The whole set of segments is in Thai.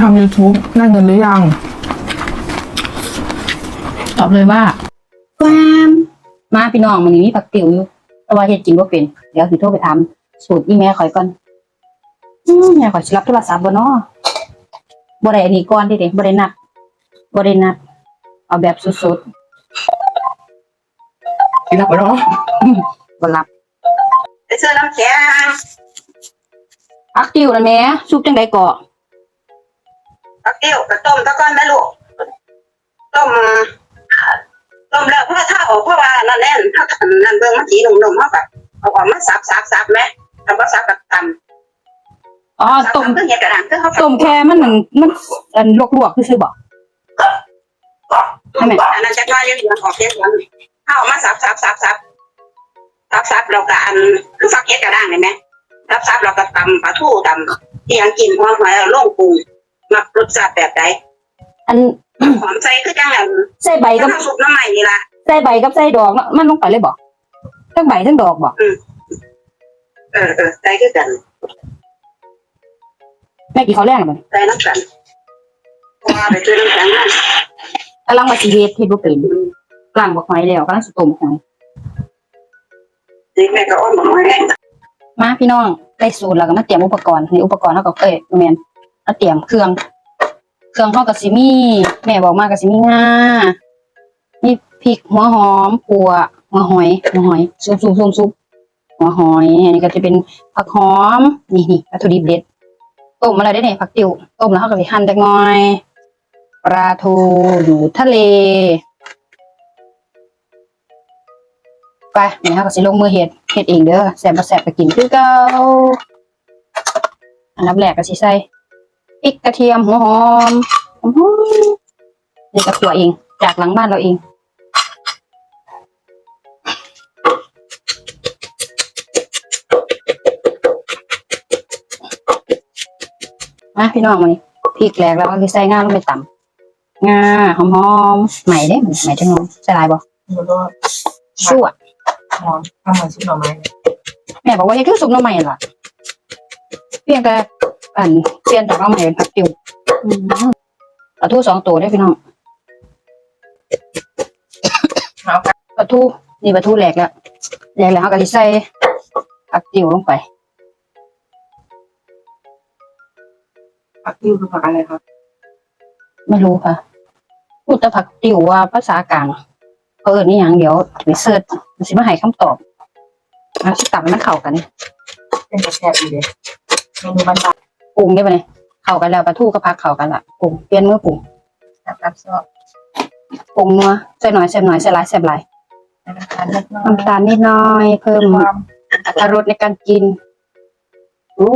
ทำ YouTube ได้เงินหรือยัง ตอบเลยว่าแวมมาพี่น้องมันนี้มีผักติ๋วอยู่แต่ว่าเฮ็ดกินบ่เป็นเดี๋ยวสิโทรไปถามสูตรอีแม่ข่อยก่อนอืมแม่ข่อยสิรับโทรศัพท์บ่เนาะบ่ได้อันนี้ก่อนเด้เด้บ่ได้นัดบ่ได้นัดเอาแบบสดที่รับเนาะๆบ่รับไปซื้อน้ำแข็งผักติ๋วนั่นแหม่ซุปจังได๋ก็เอา เตี้ยวกับต้มตะก้อนแม่ลูกต้มต้มแล้วเพราะถ้าออกเพราะว่านั่นแน่นถ้านั่นเบิ่งมันสีหนุ่มๆเฮาก็เอาออกมาสับสับสับแม่ทำก็สับกับตำอ๋อสับต้มคือเฮ็ดกระด้างคือเฮาต้มแค่มันนั่นมันอันลวกๆซื่อๆบ่ให้แม่อันนั้นจะว่าเรื่องออกเฮ็ดกันเอาออกมาสับสับสับสับสับสับแล้วก็อันคือฟักเฮ็ดกระด้างเห็นไหมสับสับแล้วก็ตำปลาทูตำที่ยังกินหัวหอยแล้วลงปรุง มักรสชาติแบบใดอันหอมใส่คือจังนั้นใส่ใบกับน้ำซุปน้ำใหม่นี่ล่ะใส่ใบกับใส่ดอกเนาะมันลงไปเลยบ่ทั้งใบทั้งดอกบ่เออเออใส่คือกันแม่กี่เขาวแรงบ่ใส่น้ำกันว่าไปซื้อน้ำแข็งนั่นกำลังมาสิเฮ็ดเฮ็ดบ่เป็นล้างบ่หอยแล้วกำลังสิต้มหอยสิแม่ก็อ้อนบอกว่าให้มาพี่น้องได้สูตรแล้วก็มาเตรียมอุปกรณ์นี่อุปกรณ์เฮาก็เอ้ยแม่น มาเตรียมเครื่อง เครื่องเฮาก็สิมี่แม่บอกมาก็สิมี่งามีพริกหัวหอมขั่วหัวหอยหัวหอยซุบซุบซุบซุบหัวหอยอันนี้ก็จะเป็นผักหอมนี่นี่วัตถุดิบเด็ดต้มมาแล้วได้เนี่ยผักติ๋วต้มแล้วเฮาก็สิหั่นจักหน่อยปลาทูอยู่ทะเล ไปนี่ค่ะก็สิลงมือเฮ็ดเฮ็ดเองเด้อแซ่บบ่แซ่บก็กินคือเก่าอันดับแรกก็สิใส่ พริกกระเทียมหัวหอมหอมๆนี่ก็ตัวเอง จากหลังบ้านเราเอง มาพี่น้องมานี่พริกแหลกแล้วก็สิใส่งาลงไปตำงาหอมๆใหม่เด้มันใหม่จังเนาะใส่หลายบ่แล้วก็ชั่วหอมทำเหมือนซุปหน่อไม้แม่บอกว่าจะคือซุปหน้ำใหม่ล่ะ เพียงแต่ อันเปลี่ยนจากหน้ำใหม่เป็นผักติวอืมปลาทูสองตัวได้อพี่น้องเอาครับปลาทูนี่ปลาทูแหลกแล้วแหลกแล้วเขาก็จะใส่ผักติวลงไปผักติ้วคือผักอะไรครับ ไม่รู้ค่ะพูดแต่ผักติวว่าภาษากลางเออนี่อย่างเดี๋ยวไปเสิร์ชมันสิมาให้คำตอบเอาสิตับให้มันเข้ากัน เป็นกระแทกอีกเลยเมนูบ้าน ปรุงได้ปะเนี่ยเข้ากันแล้วปลาทูกับผักเข้ากันละปรุงเปลี่ยนมือปรุงๆน้ำรับซอสปรุงนัวใส่หน่อยใส่หน่อยใส่หลายใส่หลายน้ำตาลเล็กน้อยน้ำตาลนิดหน้อยเพิ่มความอรรถรสในการกินอู้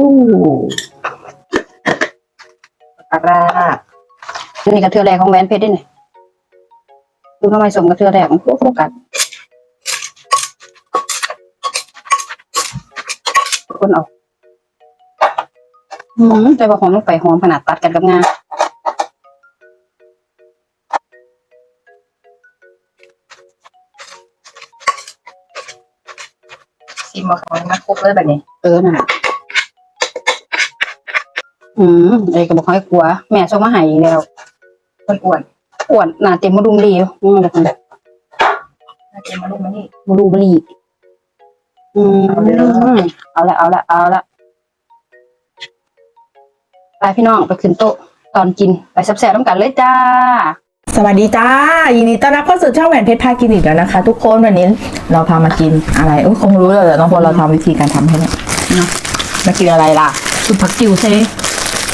ปลาร้านี่กระเทือแรกของแหวนเพชรด้วยนี่ดูทำไมสมกระเทือแรกมันคู่กันคนเอา อืมแต่ว่าหอมลงไปหอมขนาดตัดกันกับงาซีมะขามมาครบเลยแบบนี้ เออนั่นแหละอืมไอ้ก็บอกให้กลัว แม่ส่งมาให้อีกแล้วคนอ้วนอ้วนหน้าเต็มมาดุมดีอยู่อืมเดี๋ยวก่อนน่าจะมาลูกมานี่มาดูบุหรี่อืมเอาเลยเหรอเอาละเอาละเอาละ ไปพี่น้องไปขึ้นโต๊ะตอนกินไปแซ่บๆน้ำกันเลยจ้า สวัสดีจ้า ยินดีต้อนรับเข้าสู่ช่องแหวนเพชรพากินอีกแล้วนะคะ ทุกคนวันนี้เราพามากินอะไรเอ้ยคงรู้แล้วแหละน้องพลเราทำวิธีการทำให้เนี่ยเนาะมากินอะไรล่ะสูตรผักจิ๋วใส่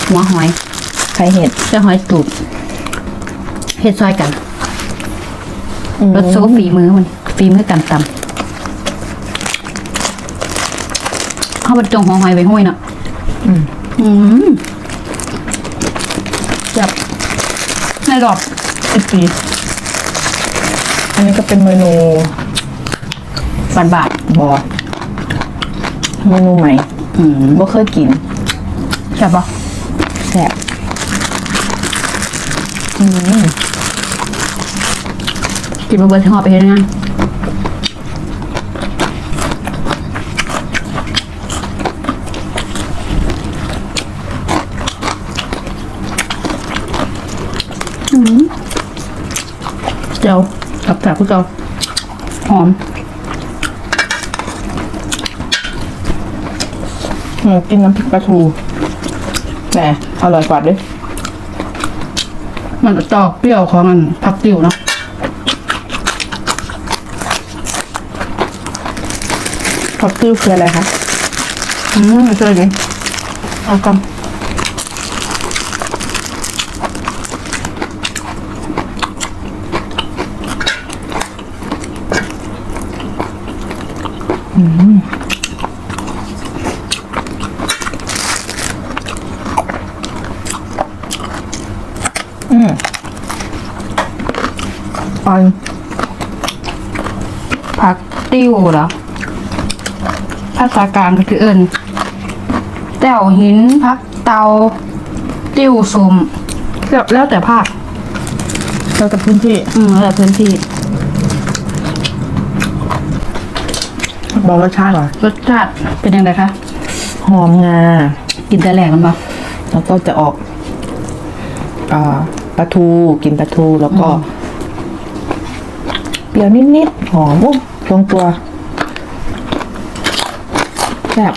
หัวหอยใครเห็ดใส่หอยตูดเฮ็ดซอยกันอืมรสโซฝีมือมันฝีมือกันตำเอาบรรจงหัวหอยไปห้อยเนาะอืม อืม จับ ในรอบสิบปีอันนี้ก็เป็นเมนูบาทบาทบอดเมนูใหม่อืมบ่เคยกินใช่ปะแซ่บอืมกินมาเบิร์ดที่หอไปเฮ็ดงา เจียวกับแถบพวกเราหอมหนูกินน้ำพริกปลาทูแหมอร่อยกว่าด้วย มันจะออกเปรี้ยวของมันผักติ๋วเนาะผักติ้วคืออะไรคะ อืมเจอดิเอากัน อืมอันผักติ้วเหรอภาษากลางก็คือเอิญแต้วหินผักเตา ติ้วสมแล้วแล้วแต่ภาค เราจะพื้นที่ อืมแล้วแต่พื้นที่ บอกรสชาติก่อนรสชาติเป็นยังไงคะ หอมงา กินแต่แหลกมันปะแล้วก็จะออกอ่าปลาทูกินปลาทูแล้วก็ เปรี้ยวนิดๆหอมโอ้ลงตัวแซ่บ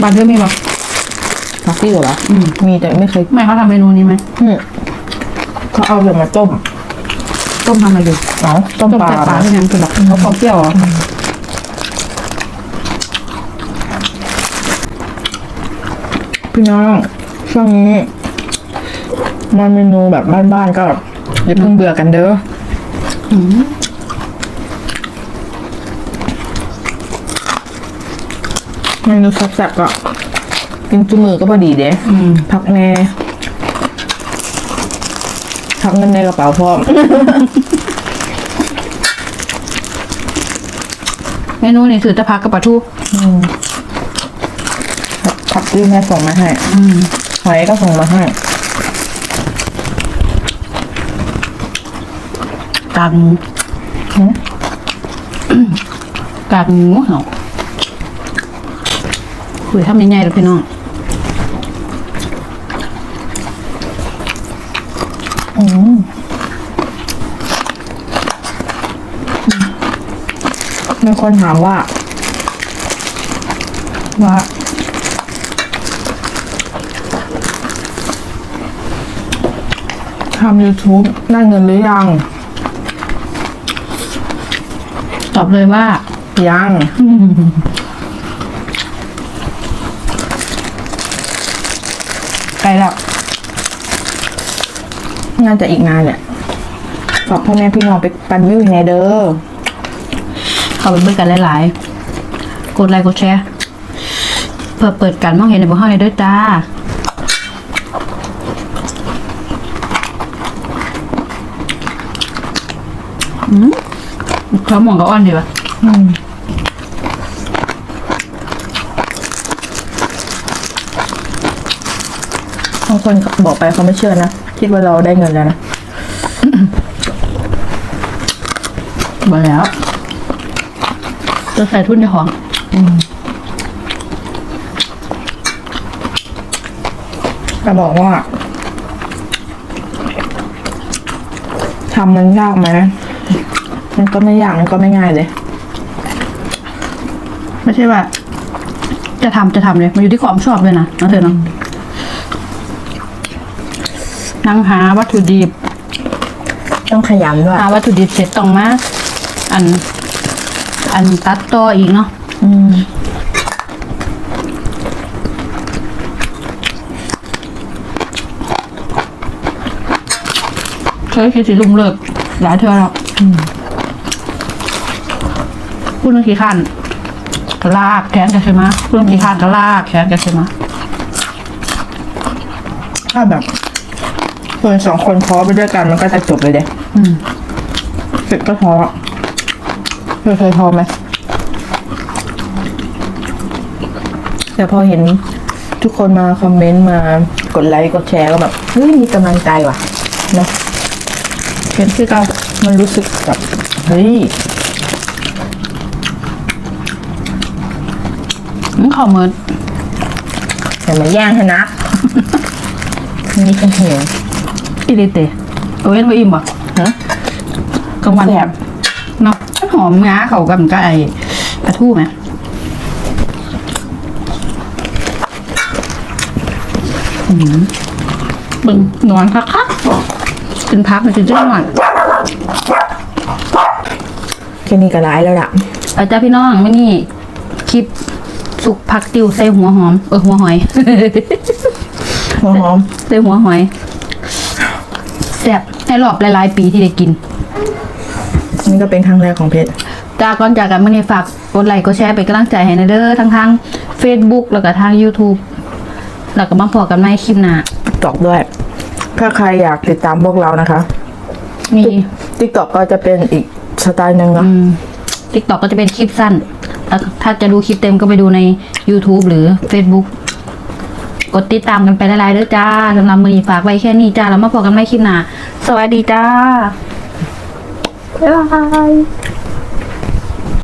บ้านเธอมีปะผักติ้วเหรออืมมีแต่ไม่เคยไม่เขาทำเมนูนี้ไหมอืมเขาเอาแบบมาต้ม ต้มทำอะไรอยู่เนาะต้มต้มปลาแต่ปลาที่นั่นคือแบบเขาความเปรี้ยวเหรอ พี่น้องช่วงนี้มันเมนูแบบบ้านๆก็อย่าเพิ่งเบื่อกันเด้ออืมเมนูแซ่บๆก็กินจุมือก็พอดีเด้อืมพักแน่พักเงินในกระเป๋าพร้อมเมนูนี้ถือตะพักกับปลาทู ผักที่แม่ส่งมาให้อืมหอยก็ส่งมาให้กากหมูหืมกากหมูเหรอคุยทำยังไงล่ะพี่น้องอืมมีคนถามว่า ว่า ทำ YouTube ได้เงินหรือยัง ตอบเลยว่า ยัง ไกลแล้ว น่าจะอีกนานแหละฝากพ่อแม่พี่น้องไปปันวิวในเด้อเข้าไปเบิ่งกันหลายๆ กดไลค์กดแชร์ เพื่อเปิดการมองเห็นในบ่ห้องในด้วยจ้า อืมเขามองก็อ่อนดีวะอืมบางคนบอกไปเขาไม่เชื่อนะ คิดว่าเราได้เงินแล้วนะมาแล้วจะใส่ทุนในของจะบอกว่าทำมันยากไหม มันก็ไม่ยากมันก็ไม่ง่ายเลย ไม่ใช่ว่า จะทำจะทำเลย มันอยู่ที่ความชอบด้วยนะนะเธอเนาะนั่งหาวัตถุดิบ ต้องขยันด้วยหาวัตถุดิบเสร็จต้องมาอัน อันตัดต่ออีกเนาะอืมเคยคิดสิลุงเลิกหลายเธอแล้ว พูดเรื่องขี้ขันก็ลากแขนกันใช่ไหมพูดเรื่องขี้ขันก็ลากแขนกันใช่ไหมถ้าแบบคนสองคนท้อไปด้วยกันมันก็จะจบเลยเด้อืมเสร็จก็ท้อเคยเคยท้อไหมแต่พอเห็นทุกคนมาคอมเมนต์มากดไลค์กดแชร์ก็แบบเฮ้ยมีกำลังใจว่ะเนอะเป็นคือเก่า มันรู้สึกแบบเฮ้ยมันขอเมิดอย่ามาแย่งชนะนี่ก็เหี่ยวอิริเตโอ้ยบ่อิ่มบ่ฮะกลางวันแซ่บเนาะหอมงาเขากับกับไอ้ปลาทูไหมอืมเบิ่งนอนคักคักๆเป็นพักมันจะจังหวะ แค่นี้ก็ร้ายแล้วล่ะอาจารย์พี่น้องวันนี้คลิปสุกผักติวใส่หัวหอม เออหัวหอย หัวหอมใส่หัวหอยแซ่บให้รอบหลายๆปีที่ได้กิน นี่ก็เป็นครั้งแรกของเพชรจากก่อนจากกันมื่อนี้ฝากกดไลค์กดแชร์เป็นกำลังใจให้นะเด้อทั้งทาง Facebook แล้วก็ทาง YouTube แล้วก็มาพอกันใหม่คลิปหน้าตอกด้วย ถ้าใครอยากติดตามพวกเรานะคะ มีติ๊กตอกก็จะเป็นอีกสไตล์หนึ่งเนาะอืม TikTok ก็จะเป็นคลิปสั้นถ้าถ้าจะดูคลิปเต็มก็ไปดูใน YouTube หรือ Facebook กดติดตามกันไปหลายๆเด้อจ้าสำหรับมือนี้ฝากไว้แค่นี้จ้า แล้วมาพอกันใหม่คลิปหน้า สวัสดีจ้า บ๊ายบาย